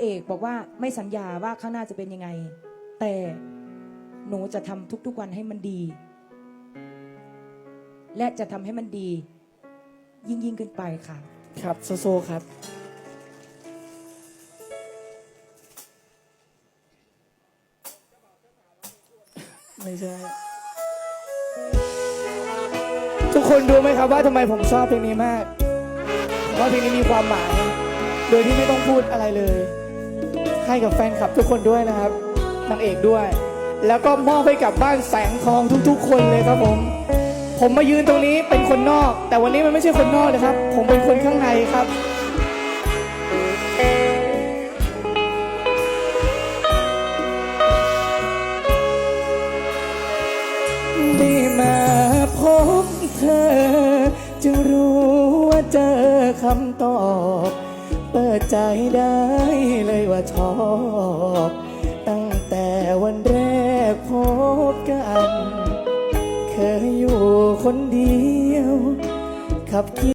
เอกบอกว่าไม่สัญญาว่าข้างหน้าจะเป็นยังไง แต่หนูจะทำทุกๆวันให้มันดี และจะทำให้มันดี ยิ่งยิ่งๆขึ้นไปค่ะ ครับโซโซครับ ไม่ใช่ ทุกคนรู้ไหมครับว่าทำไมผมชอบเพลงนี้มากเพราะว่าเพลงนี้มีความหมาย โดยที่ไม่ต้องพูดอะไรเลย ให้กับแฟนคลับทุกคนด้วยนะครับนางเอกด้วย แล้วก็มอบให้กับบ้านแสงทองทุก ๆ คนเลยครับผม ผมมายืนตรงนี้เป็นคนนอก แต่วันนี้มันไม่ใช่คนนอกนะครับ ผมเป็นคนข้างในครับได้มาพบเธอ จึงรู้ว่าเจอคำตอบ เปิดใจได้ ชอบ ตั้งแต่วันแรกพบกัน เคยอยู่คนเดียว ขับขี่